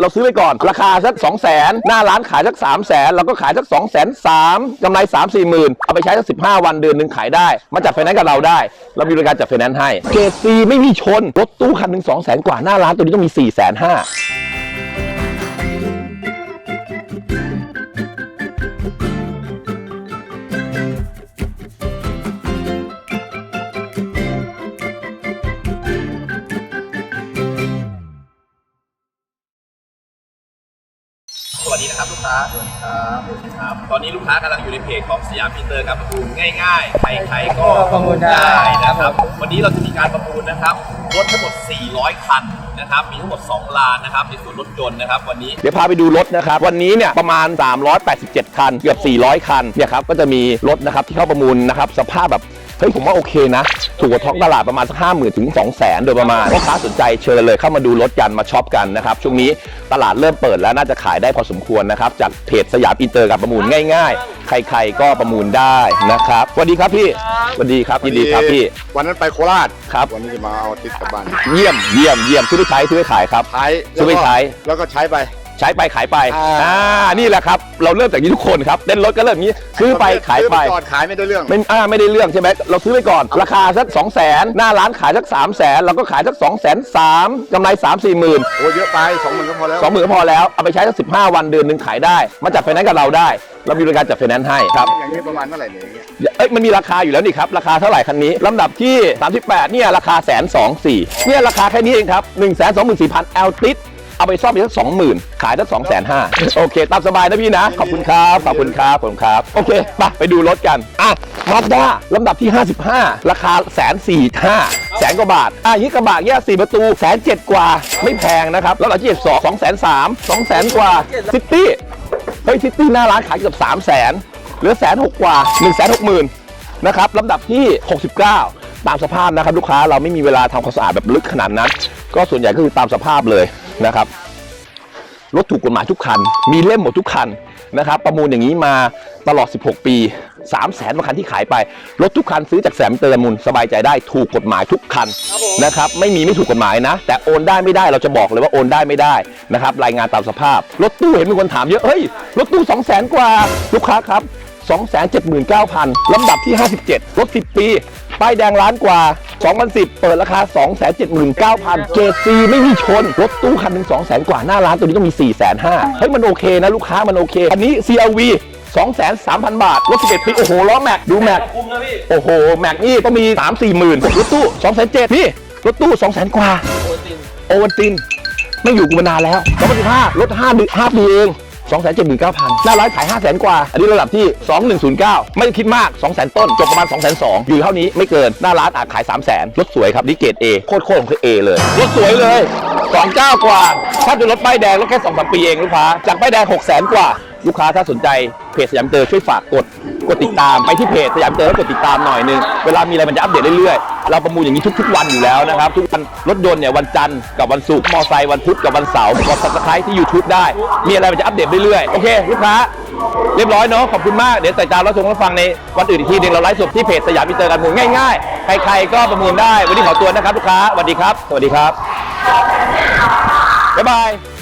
เราซื้อไปก่อน ราคาสัก 2 0 0 0 0นหน้าร้านขายสัก 3 0 0 0 0นเราก็ขายสัก 2 0 0 0 0 0กำไร 3 4หมื่นเอาไปใช้สัก 15 วันเดือนหนึ่งขายได้ มาจัดไฟแนนซ์กับเราได้ เรามีบริการจัดไฟแนนซ์ให้เกรดซีไม่มีชนรถตู้คันหนึ่ง2 0 0 0 0 0กว่าหน้าร้านตัวนี้ต้องมี 4 5 0 0 0 0 ดีนะครับลูกค้าสวัสดีครับครับ ตอนนี้ลูกค้ากำลังอยู่ในเพจของสยามพินเตอร์กับประมูลง่ายๆ ใครๆก็ประมูลได้นะครับ วันนี้เราจะมีการประมูลนะครับรถทั้งหมด 400 คันนะครับ มีทั้งหมด 2 ลานนะครับในส่วนรถยนต์นะครับวันนี้ เดี๋ยวพาไปดูรถนะครับ วันนี้เนี่ยประมาณ 387 คัน เกือบ 400 คัน เนี่ยครับ ก็จะมีรถนะครับที่เข้าประมูลนะครับ สภาพแบบ เฮ้ยผมว่าโอเคนะ ถูกกว่าท้องตลาดประมาณสักห้าหมื่นถึงสองแสนโดยประมาณลูกค้าสนใจเชิญเลยเข้ามาดูรถกันมาช็อปกันนะครับช่วงนี้ตลาดเริ่มเปิดแล้วน่าจะขายได้พอสมควรนะครับจากเพจสยามอินเตอร์กับประมูลง่ายๆ ใครๆก็ประมูลได้นะครับสวัสดีครับพี่สวัสดีครับยินดีครับพี่ วันนั้นไปโคราชครับ วันนี้จะมาเอาติดกลับบ้านเยี่ยมเยี่ยมเยี่ยมซื้อไปใช้ซื้อไปขายครับใช้ซื้อไปใช้แล้วก็ใช้ไป ใช้ไปขายไปอ่า อ่านี่แหละครับ เราเริ่มจากนี้ทุกคนครับเต้นรถก็เริ่มอย่างนี้ซื้อไปขายไปซื้อจอดขายไม่ได้เรื่อง ไม่อ่าไม่ได้เรื่องใช่ไหมเราซื้อไปก่อน ราคาสัก2 0 0 0 0นหน้าร้านขายสัก3 0 0 0 0นเราก็ขายสัก2 0 0 0 0 0กำไร3 4หมื่น โอ้เยอะไปสองหมื่นก็พอแล้ว สองหมื่นก็พอแล้ว เอาไปใช้สัก15วันเดือนหนึ่งขายได้ มาจัดไฟแนนซ์กับเราได้ เรามีบริการจัดไฟแนนซ์ให้ครับ อย่างนี้ประมาณเท่าไหร่เนี่ยอย่างเงี้ยเอ้ยมันมีราคาอยู่แล้วนี่ครับ ราคาเท่าไหร่คันนี้ ลำดับที่ 38 เนี่ย ราคาแสนสองสี่เนี่ย ราคาแค่นี้เองครับ1นึ่งแสนสองห เอาไปซ่อมอีกสักสองหมื่นขายได้สองแสนห้าโอเค ตามสบายนะพี่นะ ขอบคุณครับขอบคุณครับขอบคุณครับ โอเคไปไปดูรถกัน อะมาด้าลำดับที่ 55 ราคาแสนสี่ห้าแสนกว่าบาท อะยี่กระบะแยกสี่ประตูแสนเจ็ดกว่าไม่แพงนะครับ แล้วเราที่เจ็ดสองสองแสนสามสองแสนกว่าซิตี้เฮ้ยซิตี้หน้าร้านขายเกือบ3 0 0 0 0 0เหลือแสนหกกว่า1นึ่งแสนหกหมื่นนะครับลำดับที่ 69 ตามสภาพนะครับ ลูกค้าเราไม่มีเวลาทำความสะอาดแบบลึกขนาดนั้น ก็ส่วนใหญ่ก็คือตามสภาพเลย นะครับรถถูกกฎหมายทุกคัน มีเล่มหมดทุกคันนะครับ ประมูลอย่างนี้มาตลอด 16 ปี 3 0 0แสนกว่าคันที่ขายไป รถทุกคันซื้อจากแสมเตอร์มูลสบายใจได้ถูกกฎหมายทุกคันนะครับ ไม่มีไม่ถูกกฎหมายนะ แต่โอนได้ไม่ได้เราจะบอกเลยว่าโอนได้ไม่ได้นะครับ รายงานตามสภาพ รถตู้เห็นมีคนถามเยอะเฮ้ย รถตู้ 2 0 0แสนกว่า ลูกค้าครับ 279,000ลำดับที่ 57 รถ 10 ปี ป้ายแดงล้านกว่า 2010 เปิดราคา 279,000 เกรดซีไม่มีชน รถตู้คันหนึ่ง200,000 กว่า หน้าร้านตัวนี้ต้องมี 450,000เฮ้ย มันโอเคนะ ลูกค้ามันโอเค อันนี้ CRV 2,300,000บาท รถ 11ปีโอ้โห ล้อแม็ก ดูแม็กโอ้โห แม็กนี่ต้องมี 3 4หมื่นรถตู้2,700นี่ รถตู้ 200,000 กว่า โอวันติน ไม่อยู่กูมานานแล้ว2015รถ5เดือน5ปีเอง 2 7 9 0 0หน้าร้านขาย 5 0 0 0 0 0 กว่า อันนี้ระดับที่ 2109 ไม่ต้คิดมาก 2 0 0 0 0 ต้น จบประมาณ 2 2 0 0 0 อยู่เท่านี้ไม่เกิน หน้าร้านอาจขาย3 0 0 0 0 0รถสวยครับนี่เกรด A โคตรโคตรของคือ A เลย รถสวยเลย 29 กว่า ถ้าเป็นรถป้ายแดงรถแค่2 3ปีเองลูกค้าจากป้ายแดง 6 0 0 0 0กว่า ลูกค้าถ้าสนใจเพจสยามเตอร์ช่วยฝากกดกดติดตามไปที่เพจสยามเตอร์แล้วกดติดตามหน่อยนึงเวลามีอะไรมันจะอัปเดตเรื่อยๆเราประมูลอย่างนี้ทุก ๆ วันอยู่แล้วนะครับทุกวันรถยนต์เนี่ยวันจันทร์กับวันศุกร์มอไซค์วันพุธกับวันเสาร์กด subscribe ที่ YouTube ได้ มีอะไรมันจะอัปเดตเรื่อยๆโอเคลูกค้าเรียบร้อยเนาะขอบคุณมากเดี๋ยวติดตามรับชมรับฟังในวันอื่นอีกทีหนึงเราไลฟ์สดที่เพจสยามมิเตอร์กันมูลง่ายๆใครๆก็ประมูลได้วันนี้ขอตัวนะครับลูกค้าสวัสดีครับ สวัสดีครับบ๊ายบาย